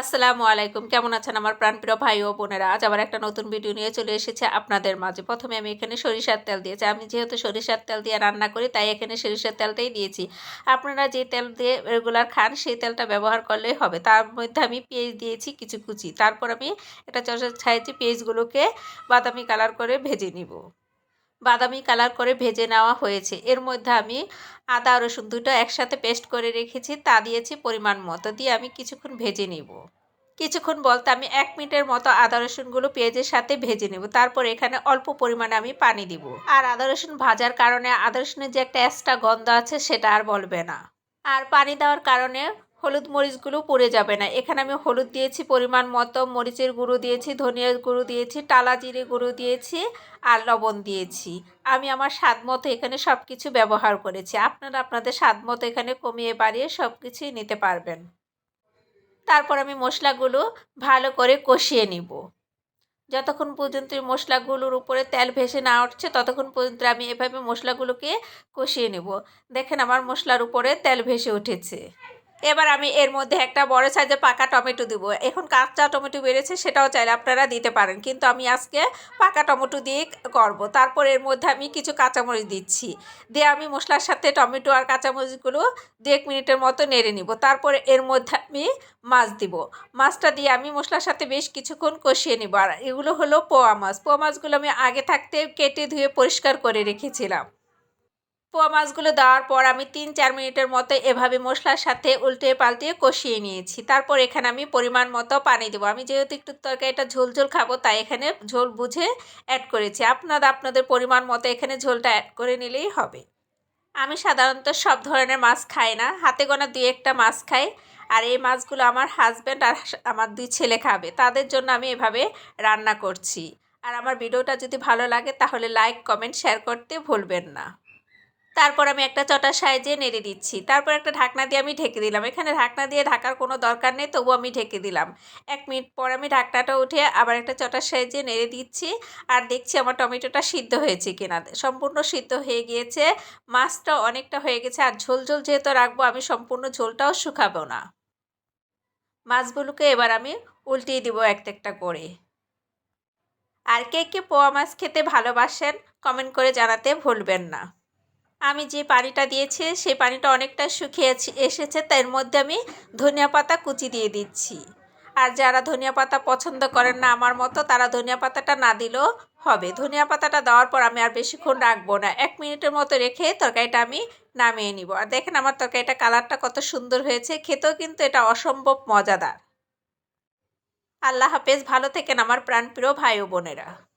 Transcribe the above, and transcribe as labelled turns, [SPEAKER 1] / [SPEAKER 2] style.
[SPEAKER 1] আসসালামু আলাইকুম। কেমন আছেন আমার প্রাণপ্রিয় ভাই ও বোনেরা? আজ আবার একটা নতুন ভিডিও নিয়ে চলে এসেছে আপনাদের মাঝে। প্রথমে আমি এখানে সরিষার তেল দিয়েছি। আমি যেহেতু সরিষার তেল দিয়ে রান্না করি, তাই এখানে সরিষার তেলটাই দিয়েছি। আপনারা যে তেল দিয়ে রেগুলার খান, সেই তেলটা ব্যবহার করলেই হবে। তার মধ্যে আমি পেঁয়াজ দিয়েছি, কিছু কুচি। তারপর আমি এটা চষা ছাইছি পেঁয়াজগুলোকে বাদামি কালার করে ভেজে নিব। বাদামি কালার করে ভেজে নেওয়া হয়েছে। এর মধ্যে আমি আদা, রসুন দুটো একসাথে পেস্ট করে রেখেছি। তা দিয়েছি পরিমাণ মতো। দিয়ে আমি কিছুক্ষণ ভেজে নিব। কিছুক্ষণ বলতে আমি এক মিনিটের মতো আদা, রসুনগুলো পেঁয়াজের সাথে ভেজে নেব। তারপর এখানে অল্প পরিমাণে আমি পানি দিব। আর আদা, রসুন ভাজার কারণে আদা, রসুনের যে একটা এক্সট্রা গন্ধ আছে সেটা আর বলবে না। আর পানি দেওয়ার কারণে হলুদ মরিচগুলো পড়ে যাবে না। এখানে আমি হলুদ দিয়েছি, পরিমাণ মতো মরিচের গুঁড়ো দিয়েছি, ধনিয়ার গুঁড়ো দিয়েছি, টালা জিরে গুঁড়ো দিয়েছি আর লবণ দিয়েছি। আমি আমার স্বাদ মতো এখানে সব কিছু ব্যবহার করেছি। আপনারা আপনাদের স্বাদ মতো এখানে কমিয়ে বাড়িয়ে সব কিছুই নিতে পারবেন। তারপর আমি মশলাগুলো ভালো করে কষিয়ে নিব। যতক্ষণ পর্যন্ত মশলাগুলোর উপরে তেল ভেসে না উঠছে, ততক্ষণ পর্যন্ত আমি এভাবে মশলাগুলোকে কষিয়ে নেব। দেখেন আমার মশলার উপরে তেল ভেসে উঠেছে। এবার আমি এর মধ্যে একটা বড় সাইজে পাকা টমেটো দিব। এখন কাঁচা টমেটো বেড়েছে, সেটাও চাইলে আপনারা দিতে পারেন। কিন্তু আমি আজকে পাকা টমেটো দিয়ে করব। তারপর এর মধ্যে আমি কিছু কাঁচামরিচ দিচ্ছি। দিয়ে আমি মশলার সাথে টমেটো আর কাঁচামরিচগুলো দু এক মিনিটের মতো নেড়ে নিব। তারপরে এর মধ্যে আমি মাছ দিব। মাছটা দিয়ে আমি মশলার সাথে বেশ কিছুক্ষণ কষিয়ে নিব। আর এগুলো হলো পোয়া মাছ। পোয়া মাছগুলো আমি আগে থাকতে কেটে ধুয়ে পরিষ্কার করে রেখেছিলাম। পোয়া মাছগুলো দেওয়ার পর আমি তিন চার মিনিটের মতো এভাবে মশলার সাথে উল্টে পাল্টে কষিয়ে নিয়েছি। তারপর এখানে আমি পরিমাণ মতো পানি দেবো। আমি যেহেতু একটু তরকারিটা ঝোল ঝোল খাব, তাই এখানে ঝোল বুঝে অ্যাড করেছি। আপনারা আপনাদের পরিমাণ মতো এখানে ঝোলটা অ্যাড করে নিলেই হবে। আমি সাধারণত সব ধরনের মাছ খাই না। হাতে গোনা দুই একটা মাছ খাই। আর এই মাছগুলো আমার হাজব্যান্ড আর আমার দুই ছেলে খাবে। তাদের জন্য আমি এভাবে রান্না করছি। আর আমার ভিডিওটা যদি ভালো লাগে তাহলে লাইক কমেন্ট শেয়ার করতে ভুলবেন না। তারপর আমি একটা চটার সাইজে নেড়ে দিচ্ছি। তারপর একটা ঢাকনা দিয়ে আমি ঢেকে দিলাম। এখানে ঢাকনা দিয়ে ঢাকার কোনো দরকার নেই তবু আমি ঢেকে দিলাম। এক মিনিট পর আমি ঢাকনাটা উঠে আবার একটা চটার সাইজে নেড়ে দিচ্ছি আর দেখছি আমার টমেটোটা সিদ্ধ হয়েছে কিনা। সম্পূর্ণ সিদ্ধ হয়ে গিয়েছে, মাছটা অনেকটা হয়ে গেছে আর ঝোল ঝোল যেহেতু রাখব, আমি সম্পূর্ণ ঝোলটাও শুকাবো না। মাছগুলোকে এবার আমি উল্টিয়ে দিব একটা একটা করে। আর কে কে পোয়া মাছ খেতে ভালোবাসেন, কমেন্ট করে জানাতে ভুলবেন না। আমি যে পানিটা দিয়েছি, সেই পানিটা অনেকটা শুকিয়ে এসেছে, তার মধ্যে আমি ধনিয়া পাতা কুচি দিয়ে দিচ্ছি। আর যারা ধনিয়া পাতা পছন্দ করেন না আমার মতো, তারা ধনিয়া পাতাটা না দিলেও হবে। ধনিয়া পাতাটা দেওয়ার পর আমি আর বেশিক্ষণ রাখব না। এক মিনিটের মতো রেখে তরকারিটা আমি নামিয়ে নিব। আর দেখেন আমার তরকারিটা কালারটা কত সুন্দর হয়েছে, খেতেও কিন্তু এটা অসম্ভব মজাদার। আল্লাহ হাফেজ, ভালো থেকেন আমার প্রাণপ্রিয় ভাই ও বোনেরা।